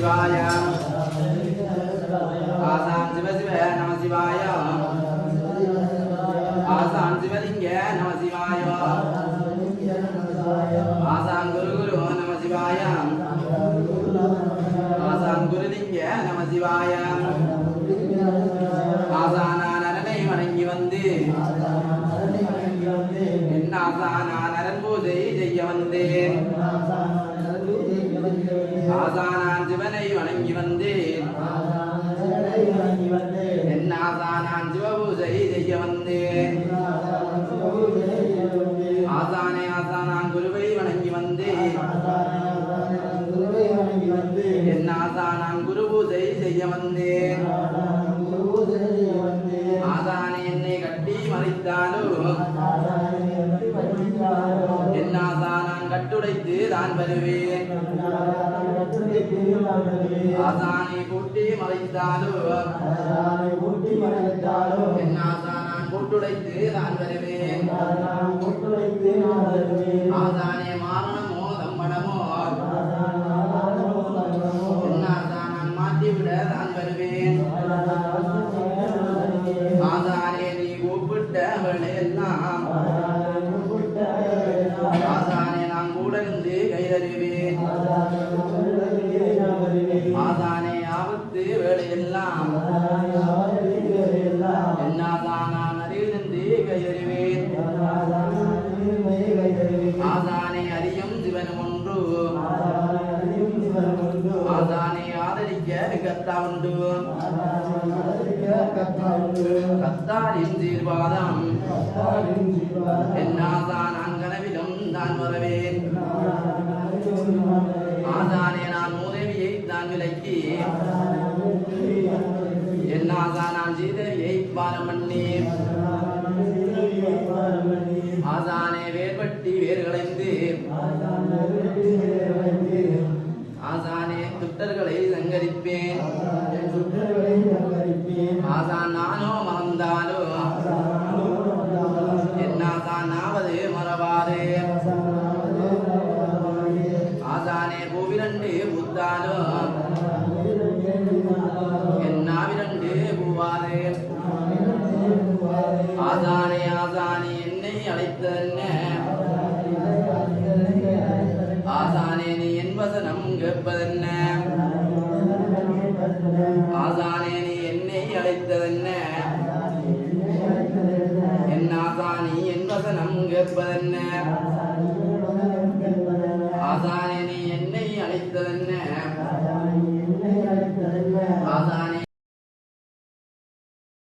சிவாய ஆசான் சிவ சிவ நம சிவாய ஆசான் சிவலிங்க நம சிவாய ஆசான் குரு குரு நம சிவாய ஆசான் குருலிங்க நம சிவாய ஆசானான் அரணை வணங்கி வந்து என் ஆசானான் அரண் பூஜை செய்ய வந்தேன் ஆசானான் ஆசானான் சிவபூஜை செய்ய வந்தேன் ஆசானே ஆசானான் குருவை வணங்கி வந்தேன் என் ஆசானான் குரு பூஜை செய்ய வந்தேன் ஆசானே என்னை கட்டி மறைத்தாலும் கட்டுடைத்து தான் வருவேன் ஆசானை கூட்டி மறைத்தாலும் என் ஆசானான் கூட்டுடைத்து தான் வருவேன் ஆசானே மாரணமோ தம்மடமோ என் ஆசானான் மாற்றிவிட நான் வருவேன். ஆசானே நீ கூப்பிட்ட வேளையெல்லாம் எல்லாம் இருந்து கைதறிவேன் ஆபத்து வேளையெல்லாம் என் ஆசானான் அருகில் நின்று கைதறிவேன் அறியும் சிவனும் ஒன்று ஆசானை ஆதரிக்க கத்தா உண்டு. கத்தாரின் தீர்வாதம் கனவிலும் தான் வரவேன் விலக்கி என் செய்த சீதேவியை பாரம் ஆசானே வேர்பட்டி வேர்களைந்து ஆசானே துட்டர்களை சங்கரிப்பேன் ஆசான் நானோ மறந்தாலோ என்னாதான் ஆசான் ஆவது மறவாது ஆசானே பூவிரண்டு புத்தாலோ என் நாவிரண்டு ஆதானே ஆதானே என்னை அழைத்ததென்ன ஆசானே நீ என்பதனம் கேட்பதென்ன? ஆசானே நீ என்னை அழைத்ததென்ன? என் ஆசானி என்பதனம் கேட்பதென்ன? ஆசானே நீ என்னை அழைத்ததென்ன?